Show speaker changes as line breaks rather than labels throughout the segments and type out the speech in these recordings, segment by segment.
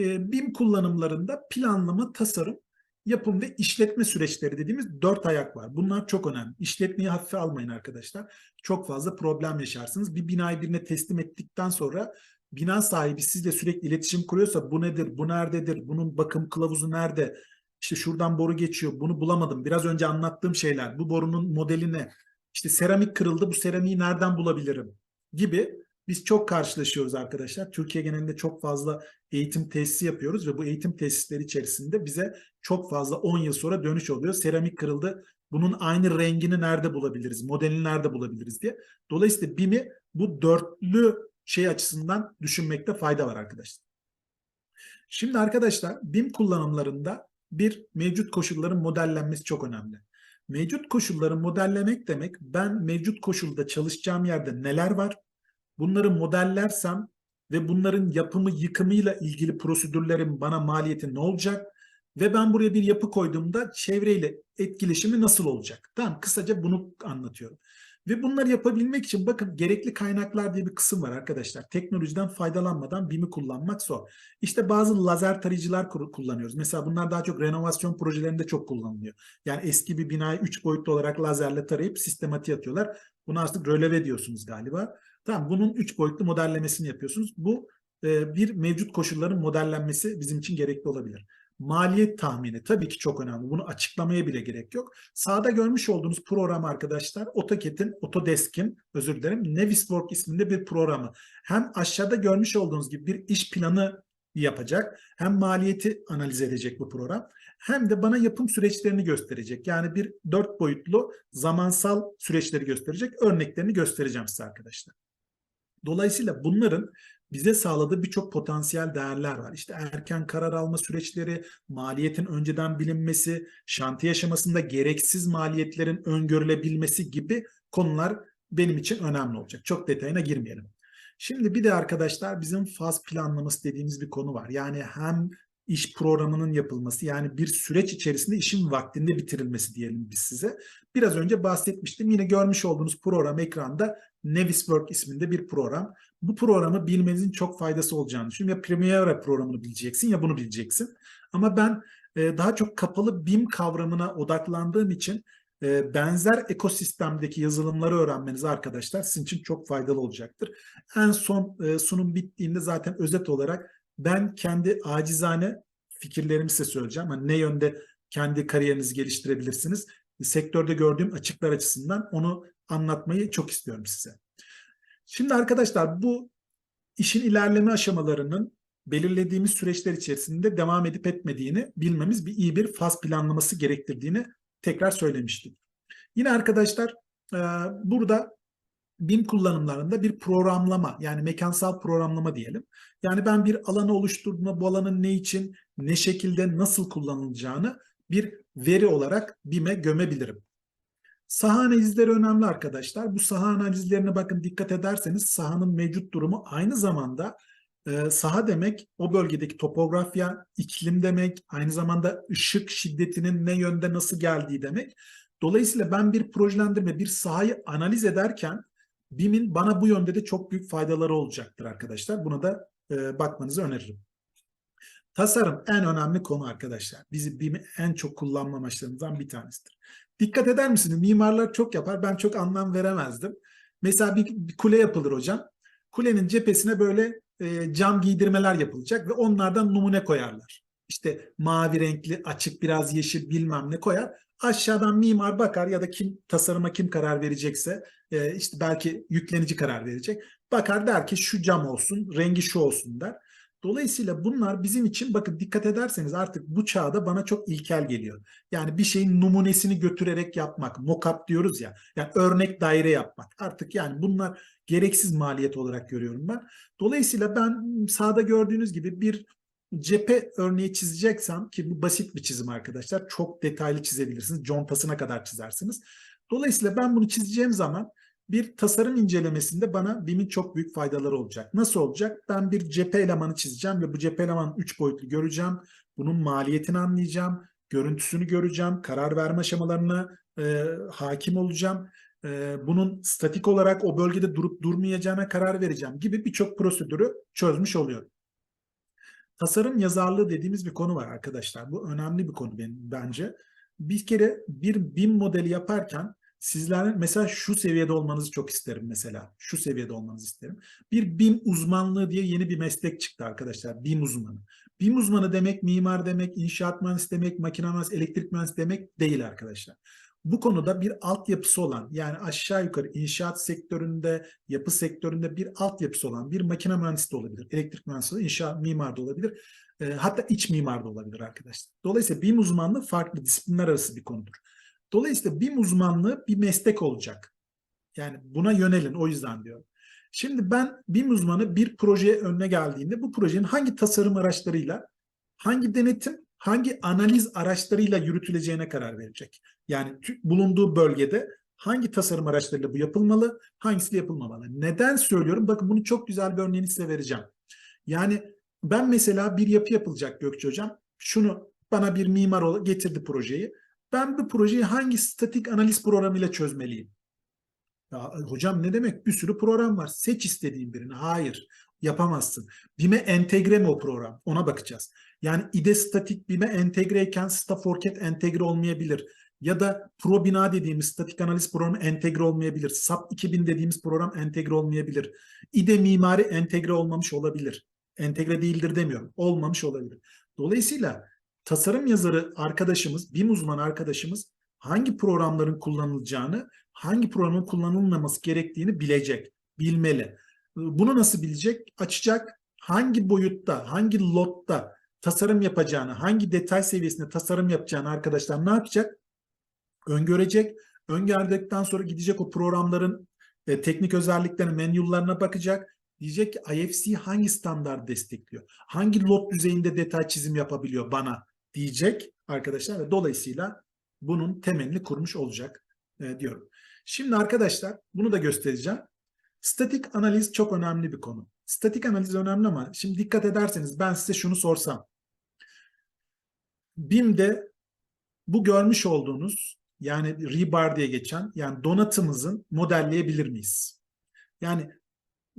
e, BIM kullanımlarında planlama, tasarım, yapım ve işletme süreçleri dediğimiz dört ayak var. Bunlar çok önemli. İşletmeyi hafife almayın arkadaşlar. Çok fazla problem yaşarsınız. Bir binayı birine teslim ettikten sonra bina sahibi sizle sürekli iletişim kuruyorsa bu nedir, bu nerededir, bunun bakım kılavuzu nerede, işte şuradan boru geçiyor, bunu bulamadım. Biraz önce anlattığım şeyler, bu borunun modeli ne, işte seramik kırıldı, bu seramiği nereden bulabilirim gibi biz çok karşılaşıyoruz arkadaşlar. Türkiye genelinde çok fazla eğitim tesisi yapıyoruz ve bu eğitim tesisleri içerisinde bize çok fazla 10 yıl sonra dönüş oluyor. Seramik kırıldı. Bunun aynı rengini nerede bulabiliriz? Modelini nerede bulabiliriz diye. Dolayısıyla BİM'i bu dörtlü şey açısından düşünmekte fayda var arkadaşlar. Şimdi arkadaşlar BİM kullanımlarında bir mevcut koşulların modellenmesi çok önemli. Mevcut koşulları modellemek demek ben mevcut koşulda çalışacağım yerde neler var? Bunları modellersem ve bunların yapımı yıkımıyla ilgili prosedürlerin bana maliyeti ne olacak? Ve ben buraya bir yapı koyduğumda çevreyle etkileşimi nasıl olacak? Tamam kısaca bunu anlatıyorum. Ve bunları yapabilmek için bakın gerekli kaynaklar diye bir kısım var arkadaşlar. Teknolojiden faydalanmadan BİM'i kullanmak zor. İşte bazı lazer tarayıcılar kullanıyoruz. Mesela bunlar daha çok renovasyon projelerinde çok kullanılıyor. Yani eski bir binayı 3 boyutlu olarak lazerle tarayıp sistematiğe atıyorlar. Bunu artık röleve diyorsunuz galiba. Tamam bunun 3 boyutlu modellemesini yapıyorsunuz. Bu e, bir mevcut koşulların modellenmesi bizim için gerekli olabilir. Maliyet tahmini tabii ki çok önemli. Bunu açıklamaya bile gerek yok. Sağda görmüş olduğunuz program arkadaşlar AutoCAD'in, Autodesk'in özür dilerim Naviswork isminde bir programı. Hem aşağıda görmüş olduğunuz gibi bir iş planı yapacak. Hem maliyeti analiz edecek bu program. Hem de bana yapım süreçlerini gösterecek. Yani bir dört boyutlu zamansal süreçleri gösterecek. Örneklerini göstereceğim size arkadaşlar. Dolayısıyla bunların bize sağladığı birçok potansiyel değerler var. İşte erken karar alma süreçleri, maliyetin önceden bilinmesi, şantiye aşamasında gereksiz maliyetlerin öngörülebilmesi gibi konular benim için önemli olacak. Çok detayına girmeyelim. Şimdi bir de arkadaşlar bizim faz planlaması dediğimiz bir konu var. Yani hem iş programının yapılması yani bir süreç içerisinde işin vaktinde bitirilmesi diyelim biz size. Biraz önce bahsetmiştim. Yine görmüş olduğunuz program ekranda Naviswork isminde bir program. Bu programı bilmenizin çok faydası olacağını düşünüyorum. Ya Primavera programını bileceksin ya bunu bileceksin. Ama ben e, daha çok kapalı BIM kavramına odaklandığım için e, benzer ekosistemdeki yazılımları öğrenmeniz arkadaşlar sizin için çok faydalı olacaktır. En son e, sunum bittiğinde zaten özet olarak ben kendi acizane fikirlerimi size söyleyeceğim. Hani ne yönde kendi kariyerinizi geliştirebilirsiniz. Sektörde gördüğüm açıklar açısından onu anlatmayı çok istiyorum size. Şimdi arkadaşlar bu işin ilerleme aşamalarının belirlediğimiz süreçler içerisinde devam edip etmediğini bilmemiz bir iyi bir faz planlaması gerektirdiğini tekrar söylemiştik. Yine arkadaşlar burada BIM kullanımlarında bir programlama yani mekansal programlama diyelim. Yani ben bir alanı oluşturduğumda bu alanın ne için, ne şekilde, nasıl kullanılacağını bir veri olarak BIM'e gömebilirim. Saha analizleri önemli arkadaşlar. Bu saha analizlerine bakın dikkat ederseniz sahanın mevcut durumu aynı zamanda e, saha demek o bölgedeki topografya, iklim demek, aynı zamanda ışık şiddetinin ne yönde nasıl geldiği demek. Dolayısıyla ben bir projelendirme, bir sahayı analiz ederken BİM'in bana bu yönde de çok büyük faydaları olacaktır arkadaşlar. Buna da e, bakmanızı öneririm. Tasarım en önemli konu arkadaşlar. Bizi BİM'i en çok kullanma amaçlarımızdan bir tanesidir. Dikkat eder misiniz? Mimarlar çok yapar. Ben çok anlam veremezdim. Mesela bir, bir kule yapılır hocam. Kulenin cephesine böyle e, cam giydirmeler yapılacak ve onlardan numune koyarlar. İşte mavi renkli, açık biraz yeşil bilmem ne koyar. Aşağıdan mimar bakar ya da kim tasarıma kim karar verecekse e, işte belki yüklenici karar verecek. Bakar der ki şu cam olsun, rengi şu olsun der. Dolayısıyla bunlar bizim için bakın dikkat ederseniz artık bu çağda bana çok ilkel geliyor. Yani bir şeyin numunesini götürerek yapmak, mock-up diyoruz ya. Yani örnek daire yapmak. Artık yani bunlar gereksiz maliyet olarak görüyorum ben. Dolayısıyla ben sağda gördüğünüz gibi bir cephe örneği çizeceksem ki bu basit bir çizim arkadaşlar. Çok detaylı çizebilirsiniz. Contasına kadar çizersiniz. Dolayısıyla ben bunu çizeceğim zaman bir tasarım incelemesinde bana BİM'in çok büyük faydaları olacak. Nasıl olacak? Ben bir cephe elemanı çizeceğim ve bu cephe elemanı 3 boyutlu göreceğim. Bunun maliyetini anlayacağım. Görüntüsünü göreceğim. Karar verme aşamalarına e, hakim olacağım. E, bunun statik olarak o bölgede durup durmayacağına karar vereceğim gibi birçok prosedürü çözmüş oluyorum. Tasarım yazarlığı dediğimiz bir konu var arkadaşlar. Bu önemli bir konu benim bence. Bir kere bir BIM modeli yaparken sizlerin mesela şu seviyede olmanızı çok isterim mesela. Şu seviyede olmanızı isterim. Bir BIM uzmanlığı diye yeni bir meslek çıktı arkadaşlar. BIM uzmanı. BIM uzmanı demek mimar demek, inşaat mühendisi demek, makine mühendisi, elektrik mühendisi demek değil arkadaşlar. Bu konuda bir altyapısı olan yani aşağı yukarı inşaat sektöründe, yapı sektöründe bir altyapısı olan bir makine mühendisi de olabilir. Elektrik mühendisi de inşaat mimar da olabilir. E, hatta iç mimar da olabilir arkadaşlar. Dolayısıyla BIM uzmanlığı farklı disiplinler arası bir konudur. Dolayısıyla BIM uzmanlığı bir meslek olacak. Yani buna yönelin o yüzden diyorum. Şimdi ben BIM uzmanı bir projeye önüne geldiğinde bu projenin hangi tasarım araçlarıyla, hangi denetim, hangi analiz araçlarıyla yürütüleceğine karar verecek. Yani bulunduğu bölgede hangi tasarım araçlarıyla bu yapılmalı, hangisi yapılmamalı. Neden söylüyorum? Bakın bunu çok güzel bir örneğini size vereceğim. Yani ben mesela bir yapı yapılacak Gökçe Hocam. Şunu bana bir mimar getirdi projeyi. Ben bu projeyi hangi statik analiz programıyla çözmeliyim? Ya, hocam ne demek? Bir sürü program var. Seç istediğin birini. Hayır. Yapamazsın. BİM'e entegre mi o program? Ona bakacağız. Yani IDE statik BİM'e entegreyken Staforket entegre olmayabilir. Ya da Pro Bina dediğimiz statik analiz programı entegre olmayabilir. SAP 2000 dediğimiz program entegre olmayabilir. IDE mimari entegre olmamış olabilir. Entegre değildir demiyorum. Olmamış olabilir. Dolayısıyla tasarım yazarı arkadaşımız, BİM uzmanı arkadaşımız hangi programların kullanılacağını, hangi programın kullanılmaması gerektiğini bilecek, bilmeli. Bunu nasıl bilecek? Açacak hangi boyutta, hangi lotta tasarım yapacağını, hangi detay seviyesinde tasarım yapacağını arkadaşlar ne yapacak? Öngörecek. Öngördükten sonra gidecek o programların e, teknik özelliklerine, menülerine bakacak. Diyecek ki IFC hangi standart destekliyor? Hangi lot düzeyinde detay çizim yapabiliyor bana diyecek arkadaşlar ve dolayısıyla bunun temelini kurmuş olacak e, diyorum. Şimdi arkadaşlar bunu da göstereceğim. Statik analiz çok önemli bir konu. Statik analiz önemli ama şimdi dikkat ederseniz ben size şunu sorsam. BIM'de bu görmüş olduğunuz yani rebar diye geçen yani donatımızın modelleyebilir miyiz? Yani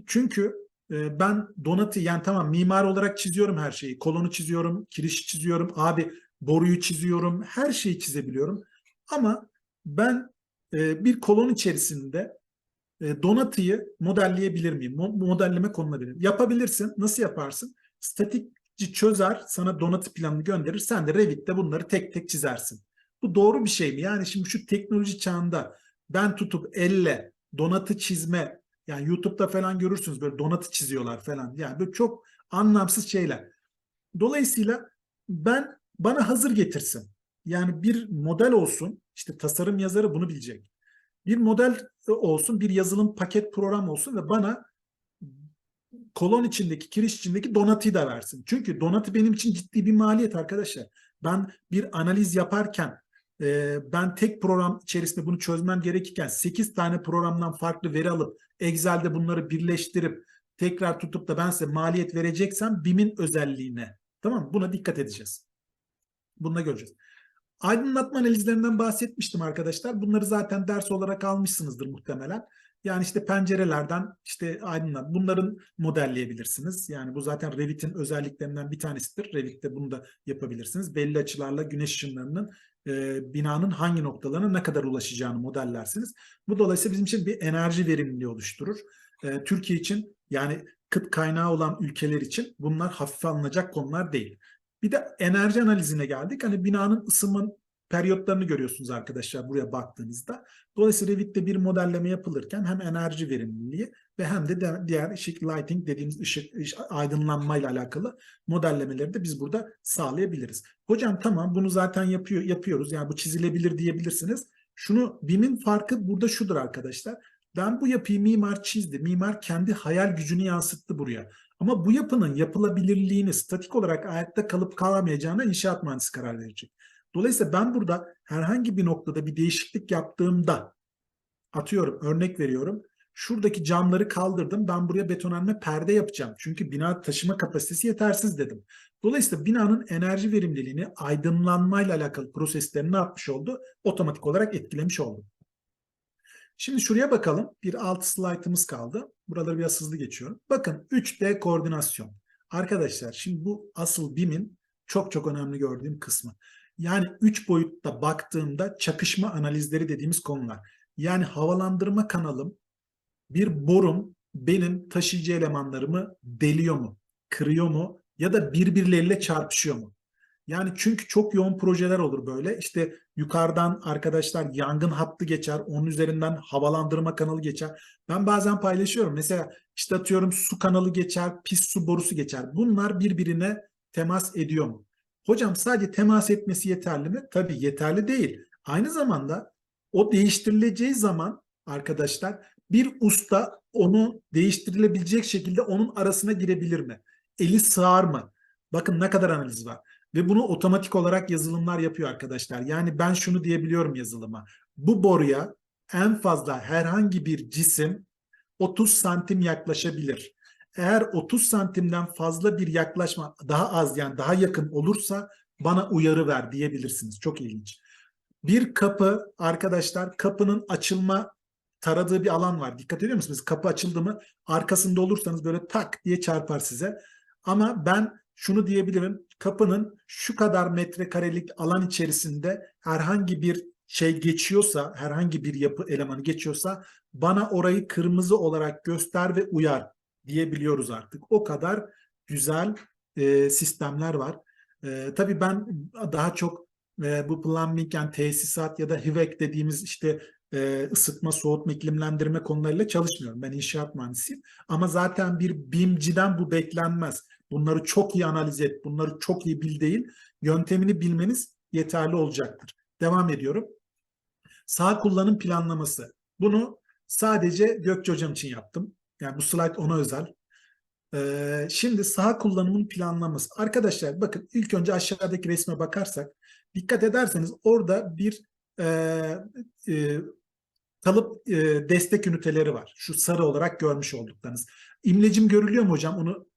çünkü e, ben donatı yani tamam mimar olarak çiziyorum her şeyi. Kolonu çiziyorum, kiriş çiziyorum, abi boruyu çiziyorum, her şeyi çizebiliyorum. Ama ben bir kolon içerisinde e, donatıyı modelleyebilir miyim? Mo modelleme konulabilir. Yapabilirsin. Nasıl yaparsın? Statikçi çözer, sana donatı planını gönderir. Sen de Revit'te bunları tek tek çizersin. Bu doğru bir şey mi? Yani şimdi şu teknoloji çağında ben tutup elle donatı çizme yani YouTube'da falan görürsünüz böyle donatı çiziyorlar falan. Yani böyle çok anlamsız şeyler. Dolayısıyla ben bana hazır getirsin. Yani bir model olsun. işte tasarım yazarı bunu bilecek. Bir model olsun, bir yazılım paket program olsun ve bana kolon içindeki, kiriş içindeki donatıyı da versin. Çünkü donatı benim için ciddi bir maliyet arkadaşlar. Ben bir analiz yaparken e, ben tek program içerisinde bunu çözmem gerekirken 8 tane programdan farklı veri alıp Excel'de bunları birleştirip tekrar tutup da ben size maliyet vereceksem BİM'in özelliğine. Tamam mı? Buna dikkat edeceğiz. Bunu da göreceğiz. Aydınlatma analizlerinden bahsetmiştim arkadaşlar. Bunları zaten ders olarak almışsınızdır muhtemelen. Yani işte pencerelerden işte aydınlat. Bunların modelleyebilirsiniz. Yani bu zaten Revit'in özelliklerinden bir tanesidir. Revit'te bunu da yapabilirsiniz. Belli açılarla güneş ışınlarının e, binanın hangi noktalarına ne kadar ulaşacağını modellersiniz. Bu dolayısıyla bizim için bir enerji verimliliği oluşturur. E, Türkiye için yani kıt kaynağı olan ülkeler için bunlar hafife alınacak konular değil. Bir de enerji analizine geldik. Hani binanın ısınma periyotlarını görüyorsunuz arkadaşlar buraya baktığınızda. Dolayısıyla Revit'te bir modelleme yapılırken hem enerji verimliliği ve hem de diğer ışık lighting dediğimiz ışık aydınlanmayla alakalı modellemeleri de biz burada sağlayabiliriz. Hocam tamam bunu zaten yapıyor yapıyoruz. Yani bu çizilebilir diyebilirsiniz. Şunu BİM'in farkı burada şudur arkadaşlar. Ben bu yapıyı mimar çizdi. Mimar kendi hayal gücünü yansıttı buraya. Ama bu yapının yapılabilirliğini statik olarak ayakta kalıp kalamayacağına inşaat mühendisi karar verecek. Dolayısıyla ben burada herhangi bir noktada bir değişiklik yaptığımda atıyorum örnek veriyorum. Şuradaki camları kaldırdım. Ben buraya betonarme perde yapacağım. Çünkü bina taşıma kapasitesi yetersiz dedim. Dolayısıyla binanın enerji verimliliğini aydınlanmayla alakalı proseslerini ne yapmış oldu? Otomatik olarak etkilemiş oldu. Şimdi şuraya bakalım. Bir alt slaytımız kaldı. Buraları biraz hızlı geçiyorum. Bakın 3D koordinasyon. Arkadaşlar şimdi bu asıl BİM'in çok çok önemli gördüğüm kısmı. Yani üç boyutta baktığımda çakışma analizleri dediğimiz konular. Yani havalandırma kanalım bir borum benim taşıyıcı elemanlarımı deliyor mu, kırıyor mu ya da birbirleriyle çarpışıyor mu? Yani çünkü çok yoğun projeler olur böyle. İşte yukarıdan arkadaşlar yangın hattı geçer, onun üzerinden havalandırma kanalı geçer. Ben bazen paylaşıyorum. Mesela işte atıyorum su kanalı geçer, pis su borusu geçer. Bunlar birbirine temas ediyor mu? Hocam sadece temas etmesi yeterli mi? Tabii yeterli değil. Aynı zamanda o değiştirileceği zaman arkadaşlar bir usta onu değiştirilebilecek şekilde onun arasına girebilir mi? Eli sığar mı? Bakın ne kadar analiz var. Ve bunu otomatik olarak yazılımlar yapıyor arkadaşlar. Yani ben şunu diyebiliyorum yazılıma. Bu boruya en fazla herhangi bir cisim 30 santim yaklaşabilir. Eğer 30 santimden fazla bir yaklaşma daha az yani daha yakın olursa bana uyarı ver diyebilirsiniz. Çok ilginç. Bir kapı arkadaşlar kapının açılma taradığı bir alan var. Dikkat ediyor musunuz? Kapı açıldı mı arkasında olursanız böyle tak diye çarpar size. Ama ben şunu diyebilirim. Kapının şu kadar metrekarelik alan içerisinde herhangi bir şey geçiyorsa, herhangi bir yapı elemanı geçiyorsa bana orayı kırmızı olarak göster ve uyar diyebiliyoruz artık. O kadar güzel e, sistemler var. E, tabii ben daha çok e, bu plumbing yani tesisat ya da HVAC dediğimiz işte e, ısıtma, soğutma, iklimlendirme konularıyla çalışmıyorum. Ben inşaat mühendisiyim. Ama zaten bir BİMCiden bu beklenmez. Bunları çok iyi analiz et, bunları çok iyi bil değil. Yöntemini bilmeniz yeterli olacaktır. Devam ediyorum. Sağ kullanım planlaması. Bunu sadece Gökçe Hocam için yaptım. Yani bu slide ona özel. Ee, şimdi sağ kullanımın planlaması. Arkadaşlar bakın ilk önce aşağıdaki resme bakarsak dikkat ederseniz orada bir e, e, kalıp e, destek üniteleri var. Şu sarı olarak görmüş olduklarınız. İmlecim görülüyor mu hocam? Onu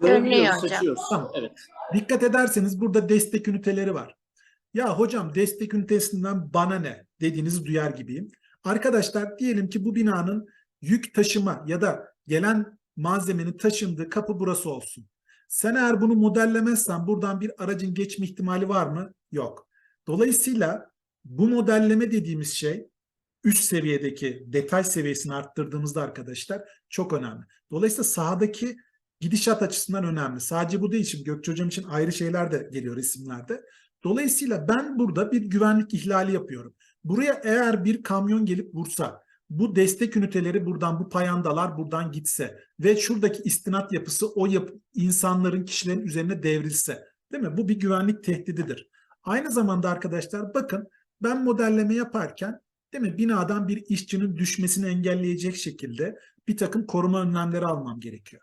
Görünüyor hocam.
Tamam.
Evet.
Dikkat ederseniz burada destek üniteleri var. Ya hocam destek ünitesinden bana ne dediğinizi duyar gibiyim. Arkadaşlar diyelim ki bu binanın yük taşıma ya da gelen malzemenin taşındığı kapı burası olsun. Sen eğer bunu modellemezsen buradan bir aracın geçme ihtimali var mı? Yok. Dolayısıyla bu modelleme dediğimiz şey üst seviyedeki detay seviyesini arttırdığımızda arkadaşlar çok önemli. Dolayısıyla sahadaki gidişat açısından önemli. Sadece bu değil. Şimdi Gökçe Hocam için ayrı şeyler de geliyor isimlerde. Dolayısıyla ben burada bir güvenlik ihlali yapıyorum. Buraya eğer bir kamyon gelip vursa, bu destek üniteleri buradan, bu payandalar buradan gitse ve şuradaki istinat yapısı o yapı, insanların, kişilerin üzerine devrilse, değil mi? Bu bir güvenlik tehdididir. Aynı zamanda arkadaşlar bakın ben modelleme yaparken değil mi binadan bir işçinin düşmesini engelleyecek şekilde bir takım koruma önlemleri almam gerekiyor.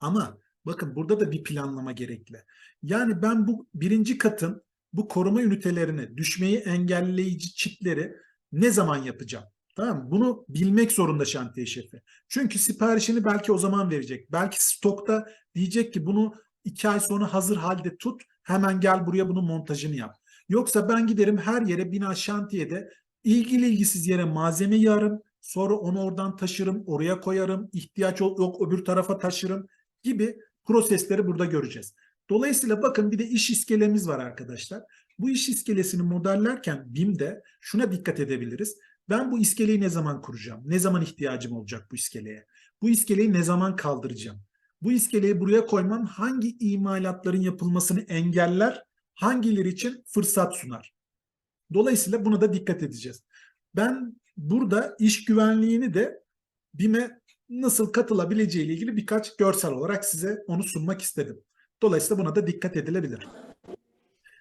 Ama bakın burada da bir planlama gerekli. Yani ben bu birinci katın bu koruma ünitelerini, düşmeyi engelleyici çipleri ne zaman yapacağım? Tamam mı? Bunu bilmek zorunda şantiye şefi. Çünkü siparişini belki o zaman verecek. Belki stokta diyecek ki bunu iki ay sonra hazır halde tut. Hemen gel buraya bunun montajını yap. Yoksa ben giderim her yere bina şantiyede ilgili ilgisiz yere malzeme yağarım. Sonra onu oradan taşırım, oraya koyarım. ihtiyaç yok öbür tarafa taşırım gibi prosesleri burada göreceğiz. Dolayısıyla bakın bir de iş iskelemiz var arkadaşlar. Bu iş iskelesini modellerken BİM'de şuna dikkat edebiliriz. Ben bu iskeleyi ne zaman kuracağım? Ne zaman ihtiyacım olacak bu iskeleye? Bu iskeleyi ne zaman kaldıracağım? Bu iskeleyi buraya koymam hangi imalatların yapılmasını engeller, hangileri için fırsat sunar? Dolayısıyla buna da dikkat edeceğiz. Ben burada iş güvenliğini de BİM'e nasıl katılabileceği ile ilgili birkaç görsel olarak size onu sunmak istedim. Dolayısıyla buna da dikkat edilebilir.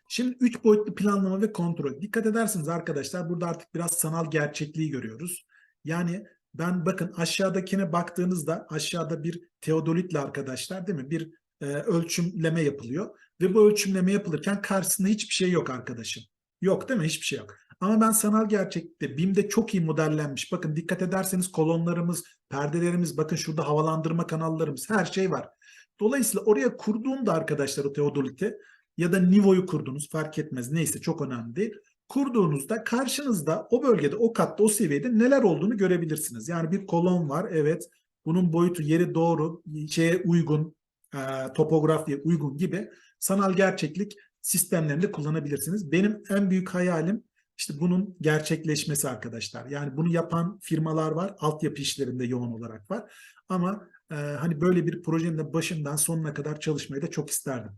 Şimdi üç boyutlu planlama ve kontrol. Dikkat edersiniz arkadaşlar burada artık biraz sanal gerçekliği görüyoruz. Yani ben bakın aşağıdakine baktığınızda aşağıda bir teodolitle arkadaşlar değil mi? Bir e, ölçümleme yapılıyor ve bu ölçümleme yapılırken karşısında hiçbir şey yok arkadaşım. Yok değil mi? Hiçbir şey yok. Ama ben sanal gerçekte BİM'de çok iyi modellenmiş. Bakın dikkat ederseniz kolonlarımız, perdelerimiz, bakın şurada havalandırma kanallarımız her şey var. Dolayısıyla oraya kurduğunda arkadaşlar o teodolite ya da nivoyu kurdunuz fark etmez neyse çok önemli değil. Kurduğunuzda karşınızda o bölgede o katta o seviyede neler olduğunu görebilirsiniz. Yani bir kolon var evet bunun boyutu yeri doğru, şeye uygun, e, topografiye uygun gibi sanal gerçeklik sistemlerinde kullanabilirsiniz. Benim en büyük hayalim işte bunun gerçekleşmesi arkadaşlar. Yani bunu yapan firmalar var, altyapı işlerinde yoğun olarak var. Ama e, hani böyle bir projenin de başından sonuna kadar çalışmayı da çok isterdim.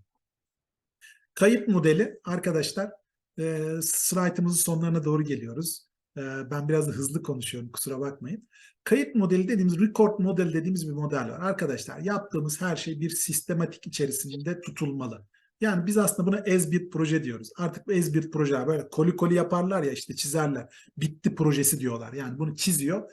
Kayıt modeli arkadaşlar e, slaytımızın sonlarına doğru geliyoruz. E, ben biraz da hızlı konuşuyorum kusura bakmayın. Kayıt modeli dediğimiz record model dediğimiz bir model var. Arkadaşlar yaptığımız her şey bir sistematik içerisinde tutulmalı. Yani biz aslında buna as-built proje diyoruz. Artık bu as-built projeler böyle koli koli yaparlar ya işte çizerler. Bitti projesi diyorlar. Yani bunu çiziyor.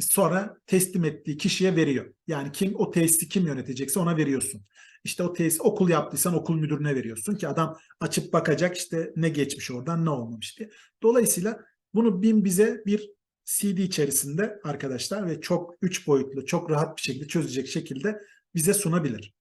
Sonra teslim ettiği kişiye veriyor. Yani kim o tesisi kim yönetecekse ona veriyorsun. İşte o tesis okul yaptıysan okul müdürüne veriyorsun ki adam açıp bakacak işte ne geçmiş oradan ne olmamış diye. Dolayısıyla bunu BIM bize bir CD içerisinde arkadaşlar ve çok üç boyutlu, çok rahat bir şekilde çözecek şekilde bize sunabilir.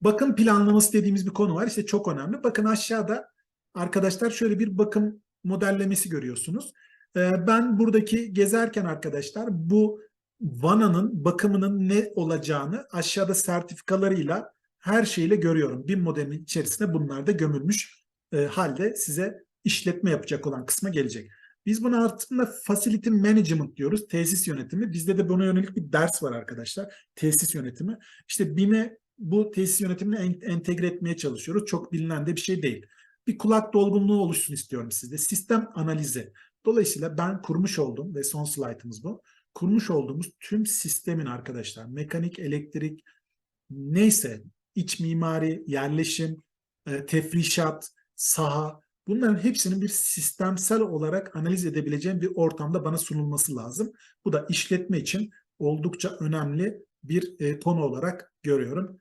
Bakım planlaması dediğimiz bir konu var. İşte çok önemli. Bakın aşağıda arkadaşlar şöyle bir bakım modellemesi görüyorsunuz. Ee, Ben buradaki gezerken arkadaşlar bu vananın bakımının ne olacağını aşağıda sertifikalarıyla her şeyle görüyorum. BIM modelinin içerisinde bunlar da gömülmüş e, halde size işletme yapacak olan kısma gelecek. Biz buna aslında facility management diyoruz. Tesis yönetimi. Bizde de buna yönelik bir ders var arkadaşlar. Tesis yönetimi. İşte BIM'e bu tesis yönetimini en- entegre etmeye çalışıyoruz. Çok bilinen de bir şey değil. Bir kulak dolgunluğu oluşsun istiyorum sizde. Sistem analizi. Dolayısıyla ben kurmuş oldum ve son slaytımız bu. Kurmuş olduğumuz tüm sistemin arkadaşlar mekanik, elektrik neyse iç mimari, yerleşim, e, tefrişat, saha bunların hepsinin bir sistemsel olarak analiz edebileceğim bir ortamda bana sunulması lazım. Bu da işletme için oldukça önemli bir e, konu olarak görüyorum.